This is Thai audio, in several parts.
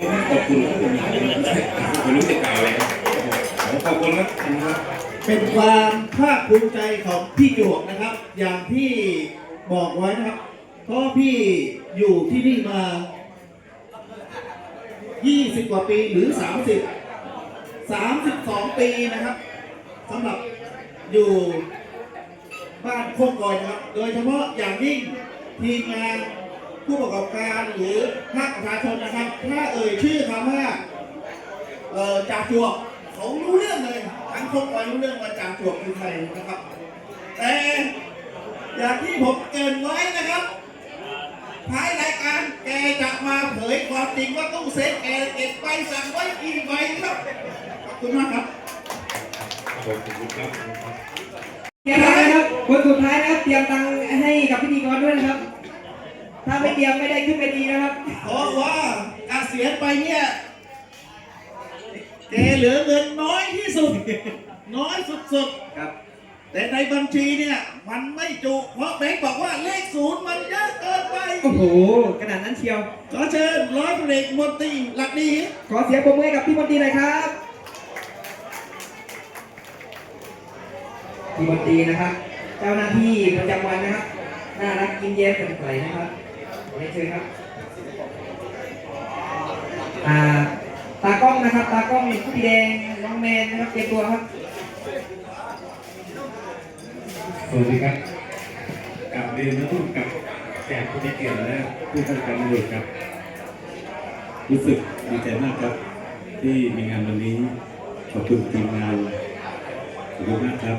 ขอบคุณครับไม่รู้จะกล่าวอะไรครับขอบคุณครับเป็นความภาคภูมิใจของพี่จวกนะครับ อย่างที่บอกไว้นะครับ เพราะพี่อยู่ที่นี่มา 20 กว่าปีหรือ 30 32 ปีนะครับสำหรับอยู่บ้านโคกกอยนะครับ โดยเฉพาะอย่างยิ่งทีมงาน ผู้ประกอบการหรือภาคประชาชนนะครับ ถ้าเอ่ยชื่อคำว่าเอ่อจ่าจวบเขารู้เรื่องเลยทั้งคนคอยรู้เรื่องว่าจ่าจวบคือใครนะครับ แต่อย่างที่ผมเกรินไว้นะครับท้ายรายการแกจะมาเผยความจริงว่าตู้เซฟแกเก็บใบสั่งไว้กี่ใบครับขอบคุณมากครับขอบคุณครับเตรียมตังค์นะครับคนสุดท้ายนะครับเตรียมตังค์ให้กับพิธีกรด้วยนะครับ ถ้าไม่เตรียมไม่ได้ขึ้นไปดีนะครับ เพราะว่าเกษียณไปเนี่ยแกเหลือเงินน้อยที่สุด น้อยสุดๆครับ แต่ในบัญชีเนี่ยมันไม่จุเพราะแบงค์บอกว่าเลขศูนย์มันเยอะเกินไป โอ้โหขนาดนั้นเชียว ขอเชิญร้อยตำรวจเอกมนตรีหลักดีขอเสียงปรบมือให้กับพี่มนตรีหน่อยครับ พี่มนตรีนะครับ เจ้าหน้าที่ประจำวันนะครับ น่ารักยิ้มแย้มแจ่มใสนะครับ เรียนเชิญครับอ่าตากล้องนะครับ ตากล้องผู้ดีแดงน้องแมนนะครับเตรียมตัวครับสวัสดีครับกลับเรียนนะทุกกับแขกผู้มีเกียรติและผู้เข้าการตำรวจครับ รู้สึกดีใจมากครับ ที่มีงานวันนี้ขอบคุณทีมงานขอบคุณมากครับ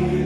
Jesus.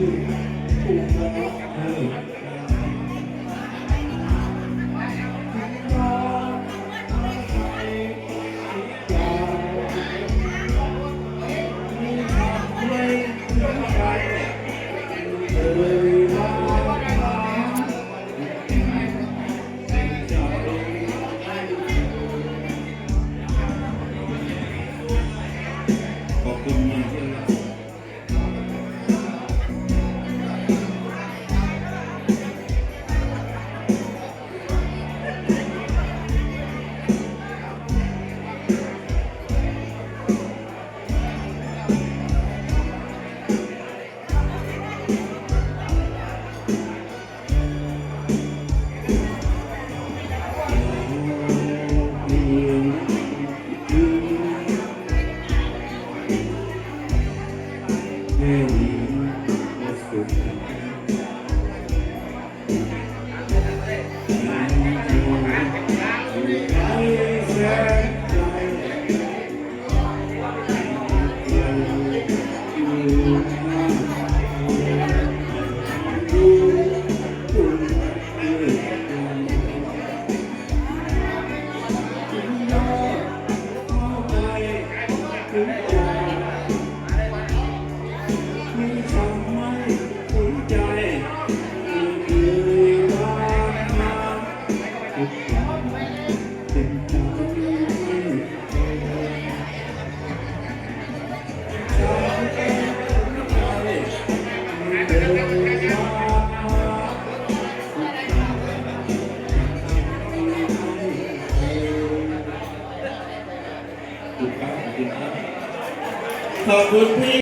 ขอบคุณพี่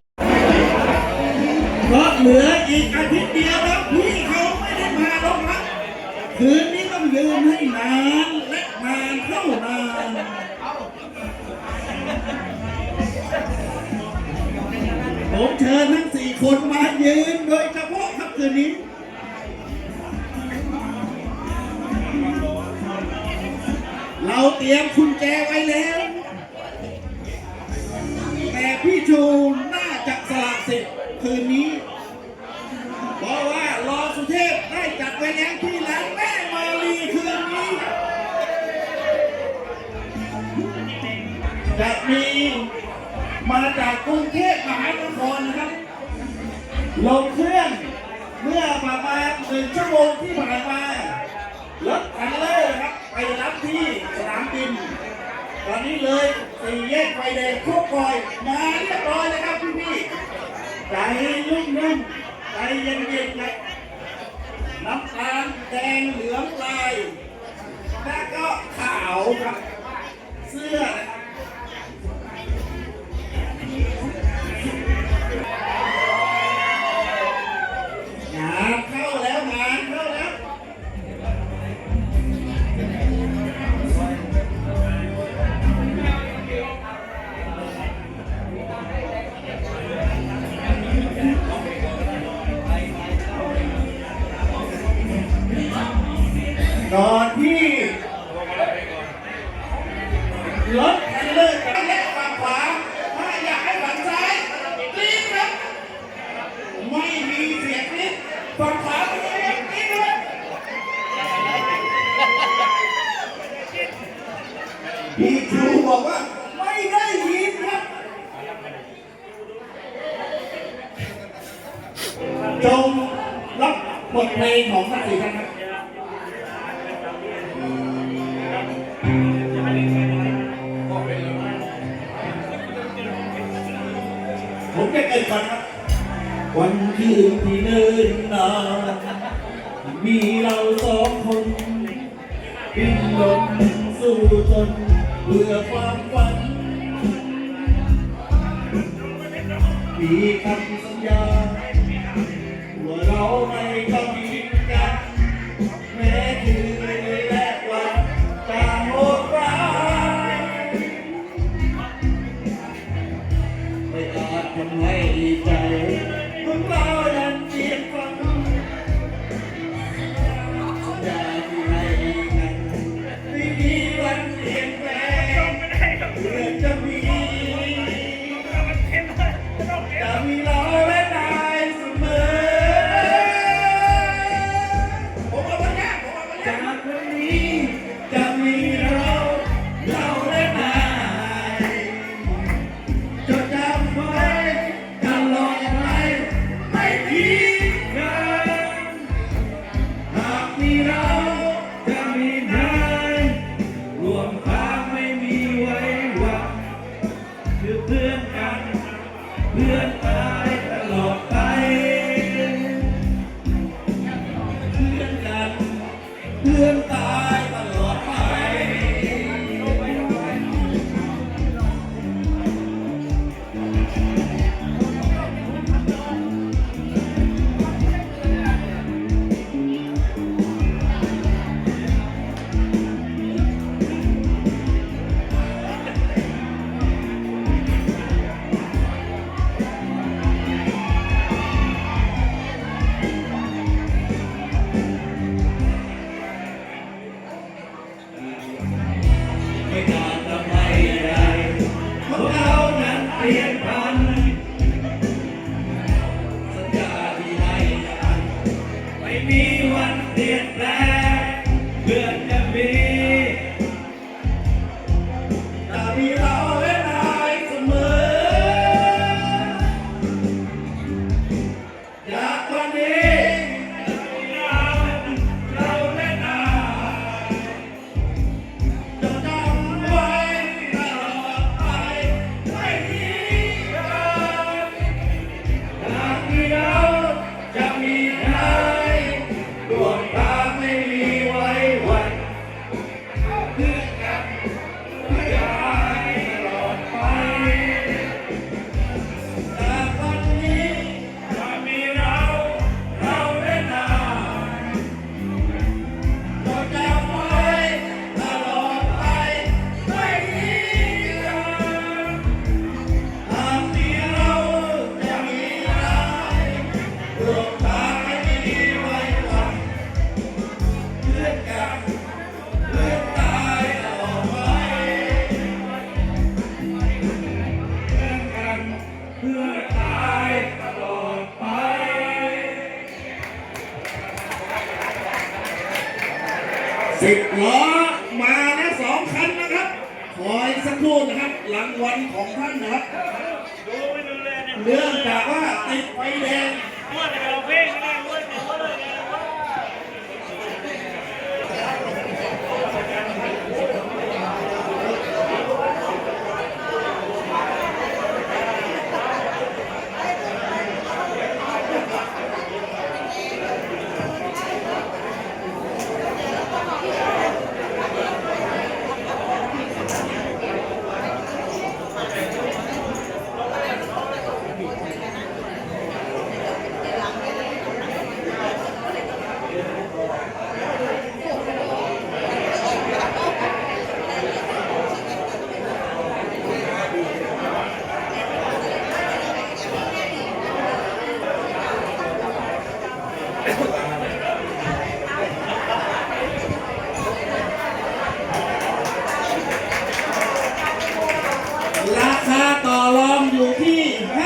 เพราะเหลืออีกอาทิตย์เดียวแล้วพี่เขาไม่ได้มาหรอกครับคืนนี้ต้องยืนให้นานและนานเท่านานผมเชิญทั้งสี่คนมายืนโดยเฉพาะครับคืนนี้เราเตรียมคุณแจไว้แล้ว แต่พี่ชูน่าจะสละสิทธิ์คืนนี้ เพราะว่ารอสุเทพได้จัดไว้แล้วที่ร้านแม่มาลีคืนนี้ จะมีมาจากกรุงเทพมหานครนะครับ ลงเครื่องเมื่อประมาณหนึ่งชั่วโมงที่ผ่านมารถคันเลอร์นะครับไปรับที่สนามบิน ตอนนี้เลย สี่แยกไฟแดงคุกคอยมาเรียบร้อยแล้วครับพี่พี่ๆใจนุ่มๆใจเย็นๆนะน้ำตาลแดงเหลืองลาย แล้วก็ขาวครับ เสื้อนะครับ ผมจะเกิดก่อนครับ วันคืนที่เนินนานมีเราสองคนบินลมสู่จนเพื่อความฝัน มีคำ สิบล้อมาแล้วสองคันนะครับคอยสักครู่นะครับหลังวันของท่านนะครับเนื่องจากว่าติดไฟแดง ที่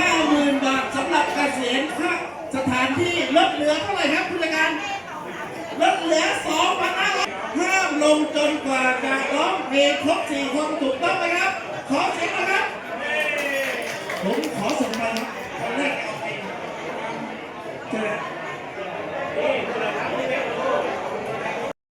50,000 บาทสำหรับเกษียณค่าสถานที่ลดเหลือเท่าไหร่ครับผู้จัดการลดเหลือ2,500ห้ามลงจนกว่าจะร้องเพลงครบ4คนถูกต้องไหมครับ ขอเสียงหนะครับ ผมขอส่งไปครับตอนแรก